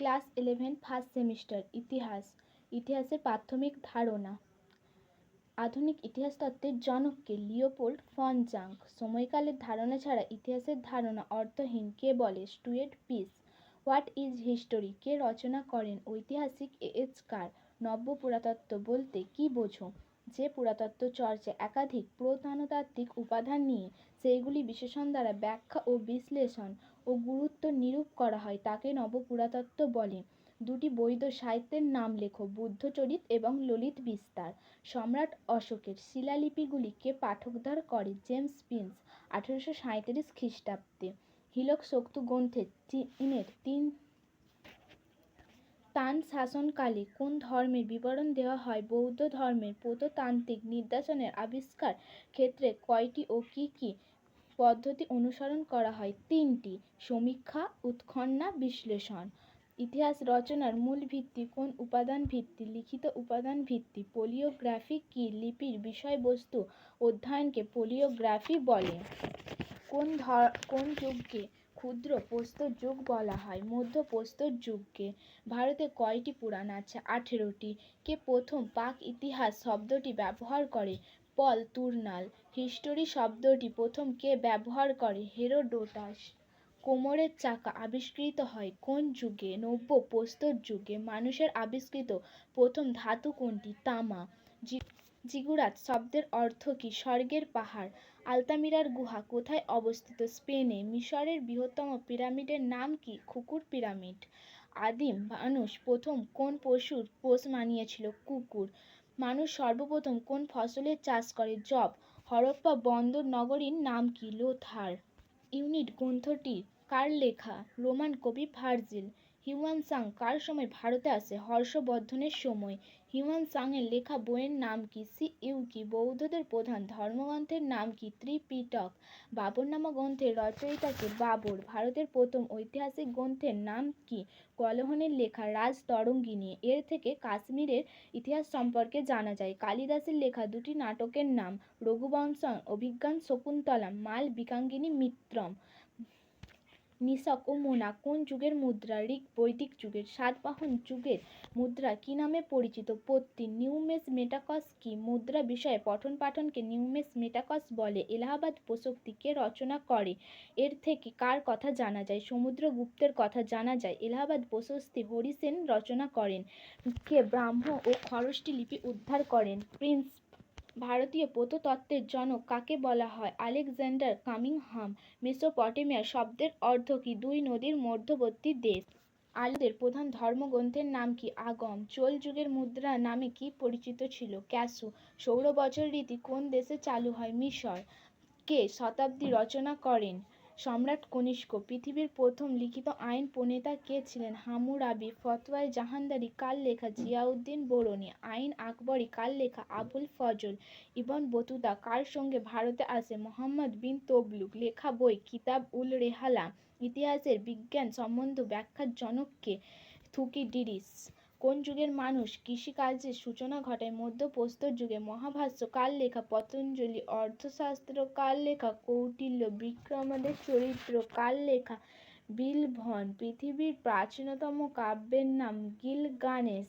Class eleven, first semester, ইতিহাস। ইতিহাসের প্রাথমিক ধারণা। আধুনিক ইতিহাস তত্ত্বের জনককে লিওপোল্ড ফন জাঙ্ক। সময়কালের ধারণা ছাড়া ইতিহাসের ধারণা অর্থহীন। কে বলে? স্টুয়েট পিস। What is history? কে রচনা করেন? ঐতিহাসিক এ এচ কার? নব্য পুরাতত্ত্ব বলতে কী বোঝো? যে পুরাতত্ত্ব চর্চা একাধিক প্রত্নতাত্ত্বিক উপাদান নিয়ে সেইগুলি বিশেষণ দ্বারা ব্যাখ্যা ও বিশ্লেষণ ও গুরুত্ব নিরূপ করা হয়, তাকে নবপুরাতত্ত্ব বলে। দুটি বৈধ সাহিত্যের নাম লেখো, বুদ্ধচরিত এবং ললিত বিস্তার। সম্রাট অশোকের শিলালিপিগুলিকে পাঠোদ্ধার করে জেমস প্রিন্স আঠেরোশো সাঁইত্রিশ খ্রিস্টাব্দে। হিলক শক্তু গ্রন্থে চীনের তিন তান শাসনকালে কোন ধর্মের বিবরণ দেওয়া হয়? বৌদ্ধ ধর্মের প্রত্নতান্ত্রিক নিদর্শনের আবিষ্কার ক্ষেত্রে কয়টি ও কী কী পদ্ধতি অনুসরণ করা হয়? তিনটি, সমীক্ষা, উৎখন্না, বিশ্লেষণ। ইতিহাস রচনার মূল ভিত্তি কোন উপাদান ভিত্তি? লিখিত উপাদান ভিত্তি পোলিওগ্রাফি কি লিপির বিষয়বস্তু অধ্যয়নকে পোলিওগ্রাফি বলে? কোন ধর কোন যুগকে ক্ষুদ্র প্রস্তর যুগ বলা হয়, মধ্য প্রস্তর যুগকে। ভারতে কয়টি পুরাণ আছে? আঠেরোটি। কে প্রথম পাক ইতিহাস শব্দটি ব্যবহার করে? পল তুর্নাল। হিস্টোরি শব্দটি প্রথম কে ব্যবহার করে? হেরোডোটাস। কোমরের চাকা আবিষ্কৃত হয় কোন যুগে? নব্য প্রস্তর যুগে। মানুষের আবিষ্কৃত প্রথম ধাতু কোনটি? তামা। জিগুরাত শব্দের অর্থ কী? স্বর্গের পাহাড়। আলতামিরার গুহা কোথায় অবস্থিত? স্পেনে। মিশরের বৃহত্তম পিরামিডের নাম কি? খুকুর পিরামিড। আদিম মানুষ প্রথম কোন পশুর পোষ মানিয়েছিল? কুকুর। মানুষ সর্বপ্রথম কোন ফসলের চাষ করে? যব হরপ্পা বন্দর নগরীর নাম কি? লোথার। ইউনিট গ্রন্থটি কার লেখা? রোমান কবি ভার্জিল। হিউয়ান সাং কার সময় ভারতে আসে? হর্ষবর্ধনের সময়। হিউয়ান সাংয়ের লেখা বইয়ের নাম কি? সি ইউকি বৌদ্ধদের প্রধান ধর্মগ্রন্থের নাম কি? ত্রিপিটক। বাবরনামা গ্রন্থের রচয়িতাকে বাবর। ভারতের প্রথম ঐতিহাসিক গ্রন্থের নাম কি? কলহনের লেখা রাজ তরঙ্গিনী এর থেকে কাশ্মীরের ইতিহাস সম্পর্কে জানা যায়। কালিদাসের লেখা দুটি নাটকের নাম, রঘুবংশম অভিজ্ঞান শকুন্তলা মাল বিকাঙ্গিনী মিত্রম। নিশক ও মোনা কোন যুগের মুদ্রা? ঋক, বৈদিক যুগের সাতবাহন যুগের মুদ্রা কী নামে পরিচিত? পত্তি নিউমেস মেটাকস কি মুদ্রা বিষয়ে পঠন পাঠনকে নিউমেস মেটাকস বলে। এলাহাবাদ প্রসক্তি কে রচনা করে। এর থেকে কার কথা জানা যায়? সমুদ্রগুপ্তের কথা জানা যায়। এলাহাবাদ প্রশস্তি হরিসেন রচনা করেন। কে ব্রাহ্ম ও খরষ্টি লিপি উদ্ধার করেন। প্রিন্স ভারতীয় প্রত্নতত্ত্বের জনক কাকে বলা হয়? আলেকজান্ডার কামিংহাম, মেসোপটেমিয়া শব্দের অর্থ কি? দুই নদীর মধ্যবর্তী দেশ। আলুদের প্রধান ধর্মগ্রন্থের নাম কি? আগম। চোল যুগের মুদ্রা নামে কি পরিচিত ছিল? ক্যাসু। সৌর বছর রীতি কোন দেশে চালু হয়? মিশর। কে শতাব্দী রচনা করেন? সম্রাট কনিষ্ক, পৃথিবীর প্রথম লিখিত আইন প্রণেতা কে ছিলেন? হামুরাবি ফতোয়ায় জাহানদারি কার লেখা জিয়াউদ্দিন বরণি আইন আকবরী কার লেখা আবুল ফজল, ইবন বতুতা, কার সঙ্গে ভারতে আসে মোহাম্মদ বিন তবলুক, লেখা বই, কিতাব উল রেহালা, ইতিহাসের বিজ্ঞান সম্বন্ধ ব্যাখ্যার জনককে থুকিডিডিস কোন যুগের মানুষ কৃষিকার্যের সূচনা ঘটায়? মধ্য প্রস্তর যুগে মহাভাষ্য কার লেখা পতঞ্জলি, অর্থশাস্ত্র কার লেখা কৌটিল্য বিক্রমাদের চরিত্র কার লেখা বিলভন, পৃথিবীর প্রাচীনতম কাব্যের নাম গিলগানেশ